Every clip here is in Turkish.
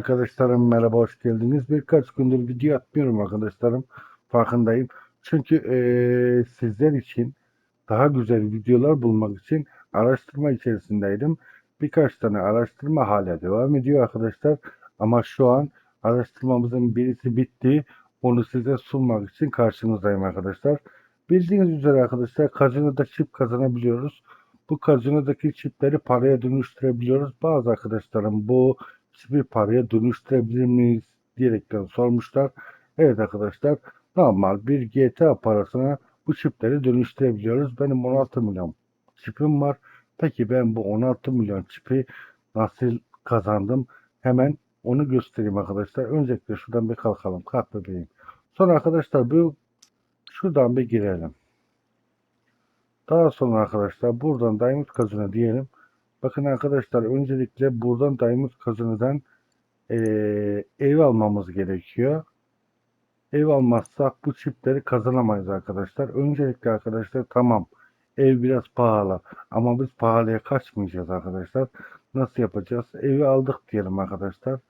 Arkadaşlarım merhaba hoş geldiniz. Birkaç gündür video atmıyorum arkadaşlarım. Farkındayım. Çünkü eee, sizler için daha güzel videolar bulmak için araştırma içerisindeydim. Birkaç tane araştırma hala devam ediyor arkadaşlar. Ama şu an araştırmamızın birisi bitti. Onu size sunmak için karşınızdayım arkadaşlar. Bildiğiniz üzere arkadaşlar kazinoda çip kazanabiliyoruz. Bu kazinodaki çipleri paraya dönüştürebiliyoruz. Bazı arkadaşlarım bu bir paraya dönüştürebilir miyiz diyerekten sormuşlar. Evet arkadaşlar normal bir GTA parasına bu çipleri dönüştürebiliyoruz. Benim 16 milyon çipim var. Peki ben bu 16 milyon çipi nasıl kazandım? Hemen onu göstereyim arkadaşlar. Öncelikle şuradan bir kalkalım. Kalk bebeğim. Sonra arkadaşlar bu şuradan bir girelim. Daha sonra arkadaşlar buradan Diamond Casino diyelim. Bakın arkadaşlar öncelikle buradan Diamond Casino'dan eee, ev almamız gerekiyor. Ev almazsak bu çipleri kazanamayız arkadaşlar. Öncelikle arkadaşlar tamam ev biraz pahalı ama biz pahalıya kaçmayacağız arkadaşlar. Nasıl yapacağız? Evi aldık diyelim arkadaşlar.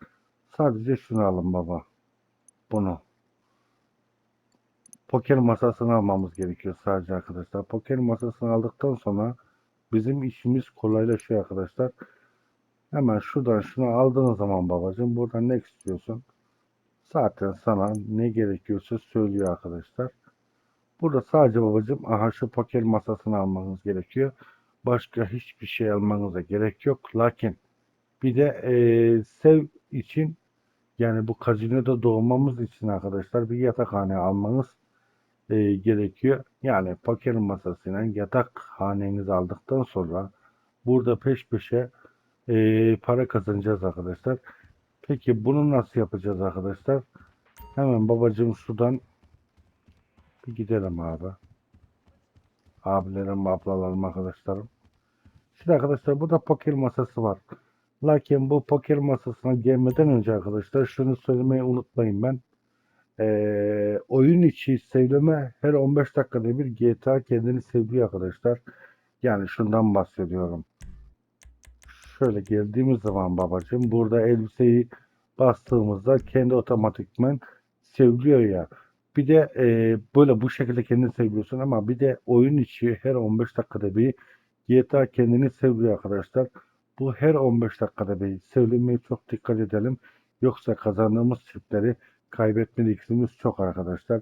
Sadece şunu alın baba. Bunu. Poker masasını almamız gerekiyor sadece arkadaşlar. Poker masasını aldıktan sonra bizim işimiz kolaylaşıyor arkadaşlar. Hemen şuradan şunu aldığın zaman babacığım buradan ne istiyorsun? Zaten sana ne gerekiyorsa söylüyor arkadaşlar. Burada sadece babacığım aha şu poker masasını almanız gerekiyor. Başka hiçbir şey almanıza gerek yok. Lakin bir de eee, sev için yani bu kazinoda doğmamız için arkadaşlar bir yatakhane almanız eee, gerekiyor. Yani poker masasıyla yatakhanenizi aldıktan sonra burada peş peşe eee, para kazanacağız arkadaşlar. Peki bunu nasıl yapacağız arkadaşlar? Hemen babacığım şuradan bir gidelim abi. Abilerim, ablalarım, arkadaşlarım. Şimdi arkadaşlar burada poker masası var. Lakin bu poker masasına gelmeden önce arkadaşlar şunu söylemeyi unutmayın ben. Ee, oyun içi sevleme her 15 dakikada bir GTA kendini sevdiği arkadaşlar. Yani şundan bahsediyorum. Şöyle geldiğimiz zaman babacığım burada elbiseyi bastığımızda kendi otomatikmen seviliyor ya. Bir de e, böyle bu şekilde kendini seviyorsun ama bir de oyun içi her 15 dakikada bir GTA kendini seviyor arkadaşlar. Bu her 15 dakikada bir sevilmeye çok dikkat edelim. Yoksa kazandığımız çipleri kaybetme riskimiz çok arkadaşlar.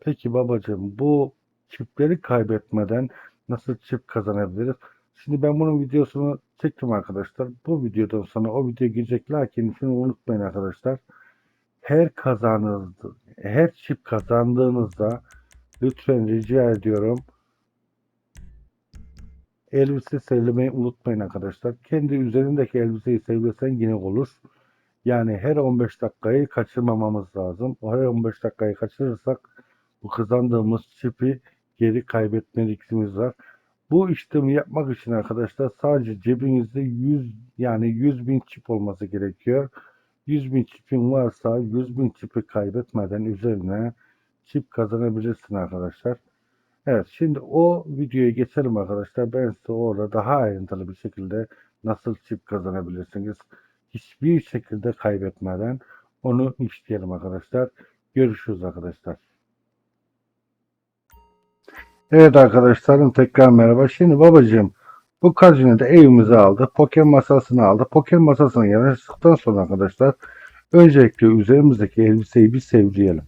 Peki babacığım bu çipleri kaybetmeden nasıl çip kazanabiliriz? Şimdi ben bunun videosunu çektim arkadaşlar. Bu videodan sonra o video girecek. Lakin şunu unutmayın arkadaşlar. Her kazandığınızda, her çip kazandığınızda lütfen rica ediyorum elbise sevlemeyi unutmayın arkadaşlar. Kendi üzerindeki elbiseyi sevlesen yine olur. Yani her 15 dakikayı kaçırmamamız lazım. O her 15 dakikayı kaçırırsak bu kazandığımız çipi geri kaybetme riskimiz var. Bu işlemi yapmak için arkadaşlar sadece cebinizde 100 yani 100 bin çip olması gerekiyor. 100 bin çipin varsa 100 bin çipi kaybetmeden üzerine çip kazanabilirsin arkadaşlar. Evet şimdi o videoya geçelim arkadaşlar. Ben size orada daha ayrıntılı bir şekilde nasıl çip kazanabilirsiniz. Hiçbir şekilde kaybetmeden onu işleyelim arkadaşlar. Görüşürüz arkadaşlar. Evet arkadaşlarım tekrar merhaba. Şimdi babacığım bu de evimize aldı. Poker masasını aldı. Poker masasına yanaştıktan sonra arkadaşlar öncelikle üzerimizdeki elbiseyi bir sevleyelim.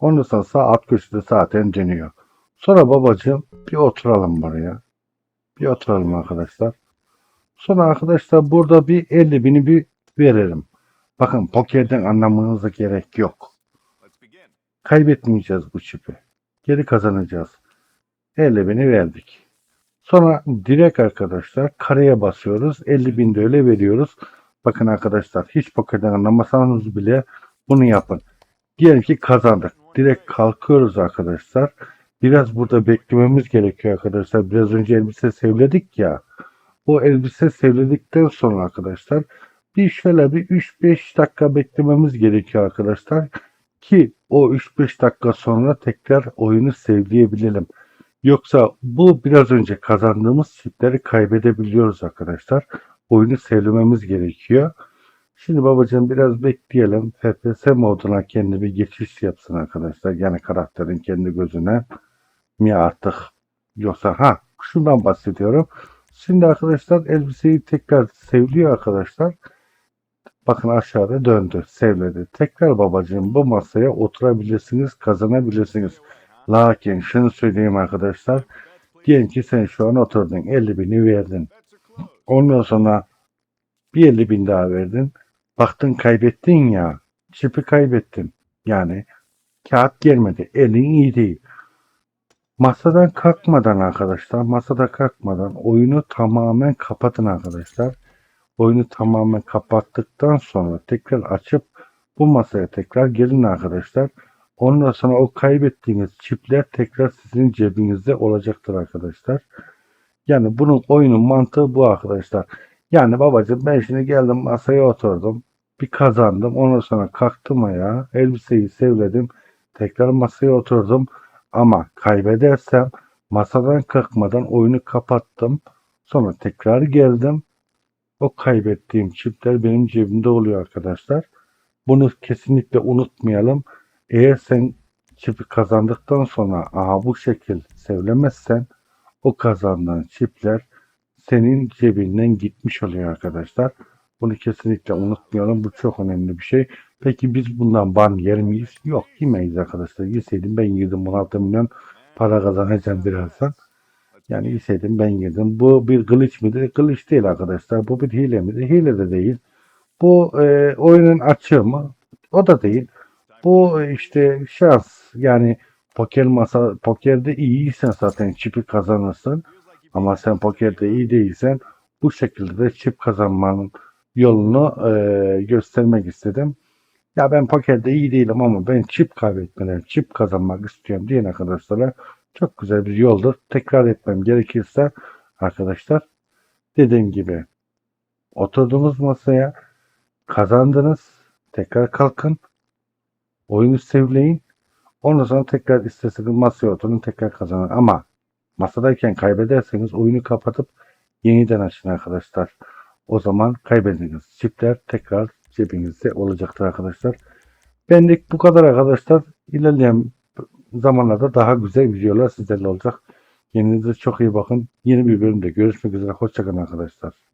Ondan sonra sağ alt köşede zaten dönüyor. Sonra babacığım bir oturalım buraya. Bir oturalım arkadaşlar. Sonra arkadaşlar burada bir 50 bini bir verelim. Bakın pokerden anlamanıza gerek yok. Kaybetmeyeceğiz bu çipi. Geri kazanacağız. 50 bini verdik. Sonra direkt arkadaşlar kareye basıyoruz. 50 bin de öyle veriyoruz. Bakın arkadaşlar hiç pokerden anlamasanız bile bunu yapın. Diyelim ki kazandık. Direkt kalkıyoruz arkadaşlar. Biraz burada beklememiz gerekiyor arkadaşlar. Biraz önce elbise sevledik ya. O elbise sevledikten sonra arkadaşlar bir şöyle bir 3-5 dakika beklememiz gerekiyor arkadaşlar. Ki o 3-5 dakika sonra tekrar oyunu sevleyebilelim. Yoksa bu biraz önce kazandığımız çipleri kaybedebiliyoruz arkadaşlar. Oyunu sevlememiz gerekiyor. Şimdi babacığım biraz bekleyelim. FPS moduna kendi bir geçiş yapsın arkadaşlar. Yani karakterin kendi gözüne mi artık yoksa ha şundan bahsediyorum. Şimdi arkadaşlar elbiseyi tekrar sevliyor arkadaşlar. Bakın aşağıda döndü, sevledi. Tekrar babacığım bu masaya oturabilirsiniz, kazanabilirsiniz. Lakin şunu söyleyeyim arkadaşlar. Diyelim ki sen şu an oturdun, 50 bini verdin. Ondan sonra bir 50 bin daha verdin. Baktın kaybettin ya. Çipi kaybettin. Yani kağıt gelmedi. Elin iyi değil. Masadan kalkmadan arkadaşlar, masada kalkmadan oyunu tamamen kapatın arkadaşlar. Oyunu tamamen kapattıktan sonra tekrar açıp bu masaya tekrar gelin arkadaşlar. Ondan sonra o kaybettiğiniz çipler tekrar sizin cebinizde olacaktır arkadaşlar. Yani bunun oyunun mantığı bu arkadaşlar. Yani babacığım ben şimdi geldim masaya oturdum. Bir kazandım. Ondan sonra kalktım ayağa. Elbiseyi sevledim. Tekrar masaya oturdum. Ama kaybedersem masadan kalkmadan oyunu kapattım. Sonra tekrar geldim. O kaybettiğim çipler benim cebimde oluyor arkadaşlar. Bunu kesinlikle unutmayalım. Eğer sen çipi kazandıktan sonra aha bu şekil sevlemezsen o kazandığın çipler senin cebinden gitmiş oluyor arkadaşlar. Bunu kesinlikle unutmayalım. Bu çok önemli bir şey. Peki biz bundan ban yer miyiz? Yok yemeyiz arkadaşlar. Yeseydim ben yedim 16 milyon para kazanacağım birazdan. Yani yeseydim ben yedim. Bu bir glitch midir? Glitch değil arkadaşlar. Bu bir hile midir? Hile de değil. Bu e, oyunun açığı mı? O da değil. Bu e, işte şans. Yani poker masa pokerde iyiysen zaten çipi kazanırsın. Ama sen pokerde iyi değilsen bu şekilde de çip kazanmanın yolunu e, göstermek istedim. Ya ben pokerde iyi değilim ama ben çip kaybetmeden çip kazanmak istiyorum diyen arkadaşlara çok güzel bir yoldur. Tekrar etmem gerekirse arkadaşlar dediğim gibi oturduğunuz masaya kazandınız. Tekrar kalkın. Oyunu sevleyin. Ondan sonra tekrar isterseniz masaya oturun tekrar kazanın. Ama masadayken kaybederseniz oyunu kapatıp yeniden açın arkadaşlar. O zaman kaybediniz. Çipler tekrar cebinizde olacaktır arkadaşlar. Benlik bu kadar arkadaşlar. İlerleyen zamanlarda daha güzel videolar sizlerle olacak. Kendinize çok iyi bakın. Yeni bir bölümde görüşmek üzere. Hoşçakalın arkadaşlar.